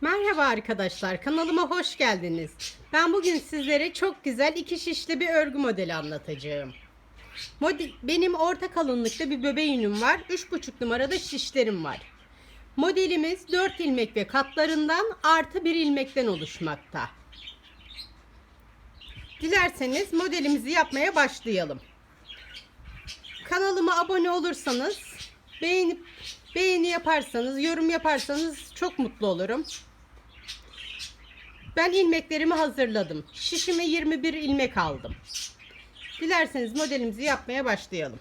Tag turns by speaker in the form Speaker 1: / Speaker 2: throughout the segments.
Speaker 1: Merhaba arkadaşlar, kanalıma hoş geldiniz. Ben bugün sizlere çok güzel iki şişli bir örgü modeli anlatacağım. Mode- Benim orta kalınlıkta bir bebe yünüm var. 3,5 numarada şişlerim var. Modelimiz 4 ilmek ve katlarından artı 1 ilmekten oluşmakta. Dilerseniz modelimizi yapmaya başlayalım. Kanalıma abone olursanız, beğenip beğeni yaparsanız, yorum yaparsanız çok mutlu olurum. Ben ilmeklerimi hazırladım. Şişime 21 ilmek aldım. Dilerseniz modelimizi yapmaya başlayalım.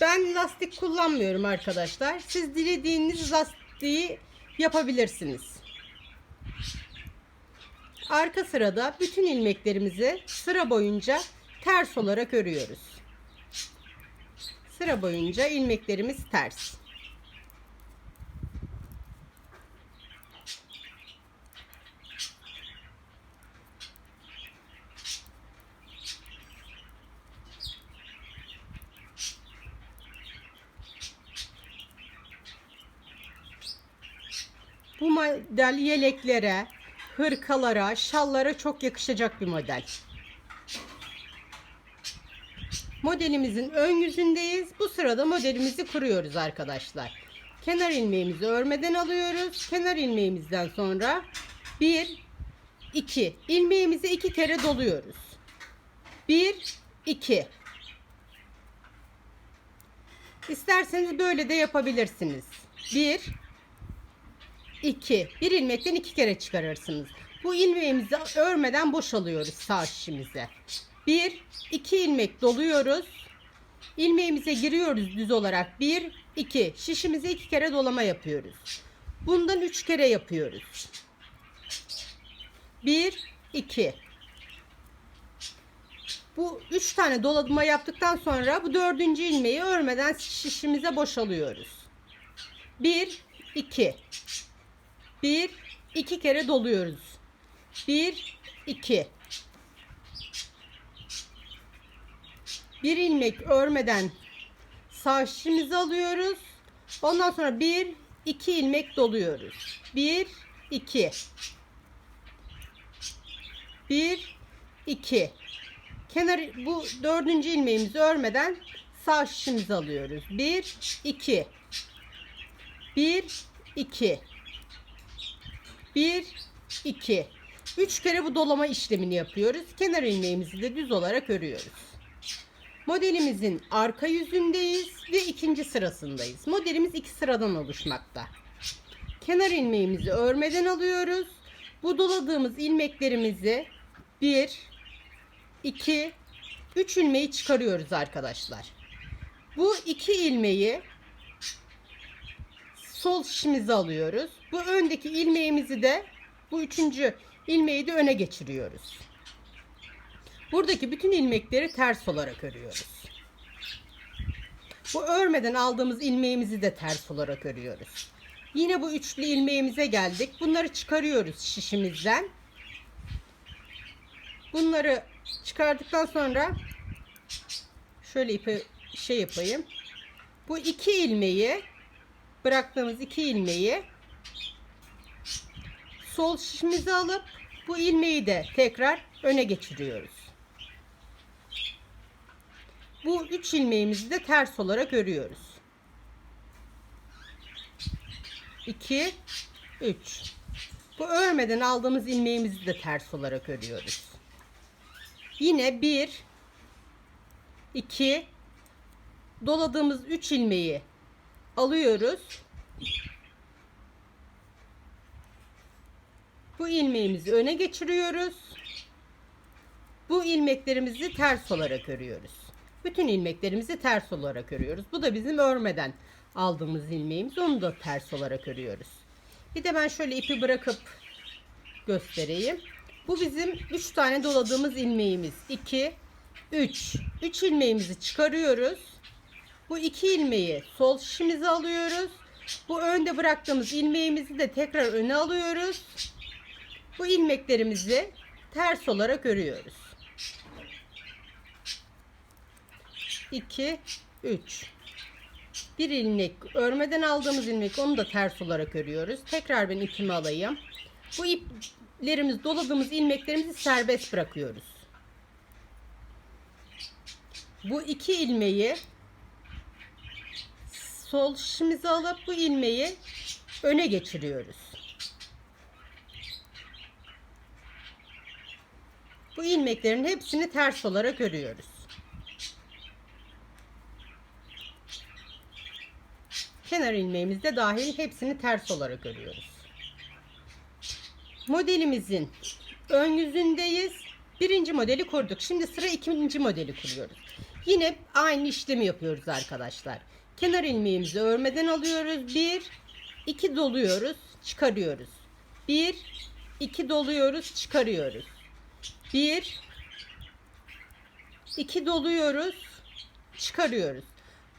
Speaker 1: Ben lastik kullanmıyorum arkadaşlar. Siz dilediğiniz lastiği yapabilirsiniz. Arka sırada bütün ilmeklerimizi sıra boyunca ters olarak örüyoruz. Sıra boyunca ilmeklerimiz ters. Bu model yeleklere, hırkalara, şallara çok yakışacak bir model. Modelimizin ön yüzündeyiz. Bu sırada modelimizi kuruyoruz arkadaşlar. Kenar ilmeğimizi örmeden alıyoruz. Kenar ilmeğimizden sonra 1 2 ilmeğimizi iki kere doluyoruz. 1 2 İsterseniz böyle de yapabilirsiniz. 1 2 bir ilmekten iki kere çıkarırsınız. Bu ilmeğimizi örmeden boşalıyoruz sağ şişimize. 1 2 ilmek doluyoruz. İlmeğimize giriyoruz düz olarak. 1 2 şişimize iki kere dolama yapıyoruz. Bundan 3 kere yapıyoruz. 1 2 bu üç tane dolama yaptıktan sonra bu dördüncü ilmeği örmeden şişimize boşalıyoruz. 1 2 1 2 kere doluyoruz. 1 2 bir ilmek örmeden sağ şişimizi alıyoruz. Ondan sonra 1 2 ilmek doluyoruz. 1 2 1 2 kenar bu dördüncü ilmeğimizi örmeden sağ şişimizi alıyoruz. 1 2 1 2 1 2 3 kere bu dolama işlemini yapıyoruz. Kenar ilmeğimizi de düz olarak örüyoruz. Modelimizin arka yüzündeyiz ve ikinci sırasındayız. Modelimiz iki sıradan oluşmakta. Kenar ilmeğimizi örmeden alıyoruz. Bu doladığımız ilmeklerimizi 1 2 3 ilmeği çıkarıyoruz arkadaşlar. Bu iki ilmeği sol şişimize alıyoruz. Bu öndeki ilmeğimizi de bu üçüncü ilmeği de öne geçiriyoruz. Buradaki bütün ilmekleri ters olarak örüyoruz. Bu örmeden aldığımız ilmeğimizi de ters olarak örüyoruz. Yine bu üçlü ilmeğimize geldik. Bunları çıkarıyoruz şişimizden. Bunları çıkardıktan sonra şöyle ipi şey yapayım. Bu iki ilmeği bıraktığımız iki ilmeği sol şişimize alıp bu ilmeği de tekrar öne geçiriyoruz. Bu üç ilmeğimizi de ters olarak örüyoruz. 2 3 Bu örmeden aldığımız ilmeğimizi de ters olarak örüyoruz. Yine 1 2 doladığımız 3 ilmeği alıyoruz. Bu ilmeğimizi öne geçiriyoruz. Bu ilmeklerimizi ters olarak örüyoruz. Bütün ilmeklerimizi ters olarak örüyoruz. Bu da bizim örmeden aldığımız ilmeğimiz. Onu da ters olarak örüyoruz. Bir de ben şöyle ipi bırakıp göstereyim. Bu bizim 3 tane doladığımız ilmeğimiz. 2 3 3 ilmeğimizi çıkarıyoruz. Bu iki ilmeği sol şişimize alıyoruz. Bu önde bıraktığımız ilmeğimizi de tekrar öne alıyoruz. Bu ilmeklerimizi ters olarak örüyoruz. 2 3 Bir ilmek örmeden aldığımız ilmek onu da ters olarak örüyoruz. Tekrar ben ipimi alayım. Bu iplerimiz doladığımız ilmeklerimizi serbest bırakıyoruz. Bu iki ilmeği sol şişimize alıp bu ilmeği öne geçiriyoruz. Bu ilmeklerin hepsini ters olarak örüyoruz. Kenar ilmeğimiz de dahil hepsini ters olarak örüyoruz. Modelimizin ön yüzündeyiz. Birinci modeli kurduk. Şimdi sıra ikinci modeli kuruyoruz. Yine aynı işlemi yapıyoruz arkadaşlar. Kenar ilmeğimizi örmeden alıyoruz. Bir, iki doluyoruz, çıkarıyoruz. Bir, iki doluyoruz, çıkarıyoruz. Bir, iki doluyoruz, çıkarıyoruz.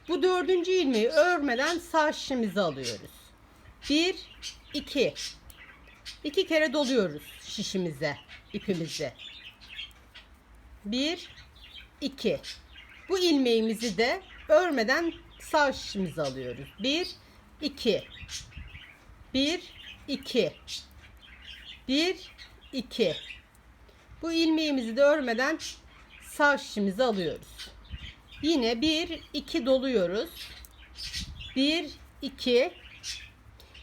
Speaker 1: Bu dördüncü ilmeği örmeden sağ şişimizi alıyoruz. Bir, iki. İki kere doluyoruz şişimize, ipimize. Bir, iki. Bu ilmeğimizi de örmeden sağ şişimize alıyoruz. Bir, iki. Bir, iki. Bir, iki. Bu ilmeğimizi de örmeden sağ şişimize alıyoruz. Yine bir, iki doluyoruz. Bir, iki.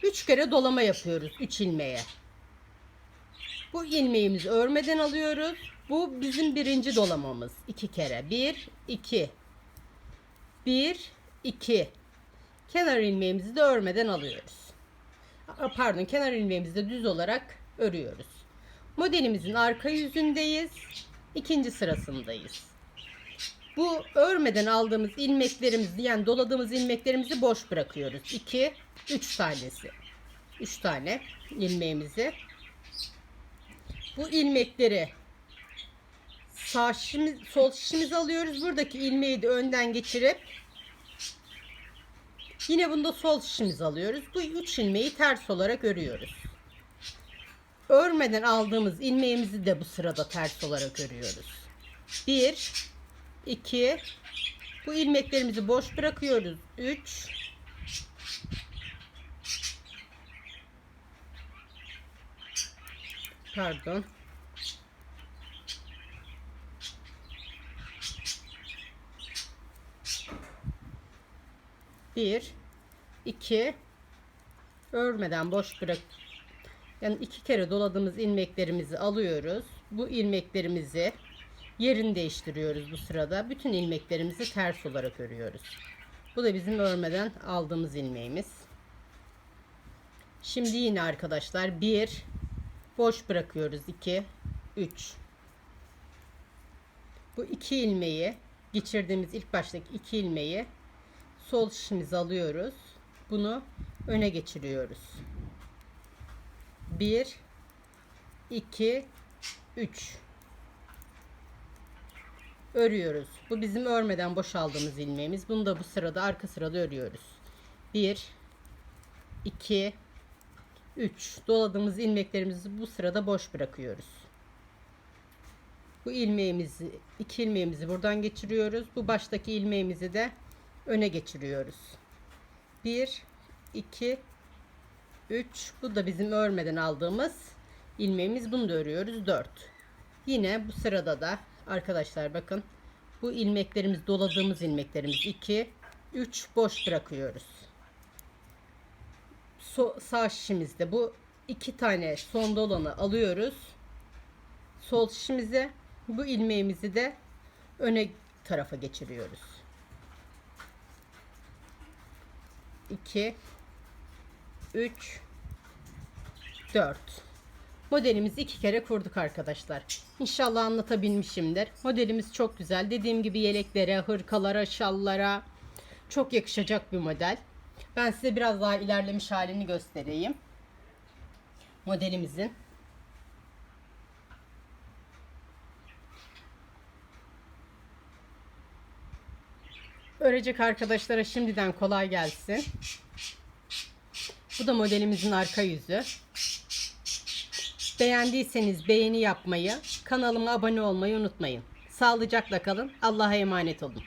Speaker 1: Üç kere dolama yapıyoruz. Üç ilmeğe. Bu ilmeğimizi örmeden alıyoruz. Bu bizim birinci dolamamız. iki kere. Bir, iki. Bir, iki. Kenar ilmeğimizi de örmeden alıyoruz. Pardon kenar ilmeğimizi de düz olarak örüyoruz. Modelimizin arka yüzündeyiz. İkinci sırasındayız. Bu örmeden aldığımız ilmeklerimizi yani doladığımız ilmeklerimizi boş bırakıyoruz. 2 3 tanesi. 3 tane ilmeğimizi. Bu ilmekleri sağ şişimiz, sol şişimize alıyoruz. Buradaki ilmeği de önden geçirip yine bunda sol şişimizi alıyoruz. Bu 3 ilmeği ters olarak örüyoruz. Örmeden aldığımız ilmeğimizi de bu sırada ters olarak örüyoruz. 1 2 bu ilmeklerimizi boş bırakıyoruz. 3 Pardon. Bir, iki, örmeden boş bırak. Yani iki kere doladığımız ilmeklerimizi alıyoruz. Bu ilmeklerimizi yerini değiştiriyoruz bu sırada. Bütün ilmeklerimizi ters olarak örüyoruz. Bu da bizim örmeden aldığımız ilmeğimiz. Şimdi yine arkadaşlar 1 boş bırakıyoruz 2 3 bu iki ilmeği geçirdiğimiz ilk baştaki iki ilmeği sol şişimize alıyoruz. Bunu öne geçiriyoruz. 1 2 3 örüyoruz. Bu bizim örmeden boşaldığımız ilmeğimiz. Bunu da bu sırada arka sırada örüyoruz. 1 2 3 doladığımız ilmeklerimizi bu sırada boş bırakıyoruz. Bu ilmeğimizi iki ilmeğimizi buradan geçiriyoruz. Bu baştaki ilmeğimizi de öne geçiriyoruz. 1 2 3 bu da bizim örmeden aldığımız ilmeğimiz. Bunu da örüyoruz. 4 Yine bu sırada da arkadaşlar bakın bu ilmeklerimiz doladığımız ilmeklerimiz 2 3 boş bırakıyoruz. So, sağ şişimizde bu iki tane son dolanı alıyoruz. Sol şişimize bu ilmeğimizi de öne tarafa geçiriyoruz. 2 3 4 Modelimizi iki kere kurduk arkadaşlar. İnşallah anlatabilmişimdir. Modelimiz çok güzel. Dediğim gibi yeleklere, hırkalara, şallara çok yakışacak bir model. Ben size biraz daha ilerlemiş halini göstereyim. Modelimizin. Örecek arkadaşlara şimdiden kolay gelsin. Bu da modelimizin arka yüzü. Beğendiyseniz beğeni yapmayı, kanalıma abone olmayı unutmayın. Sağlıcakla kalın. Allah'a emanet olun.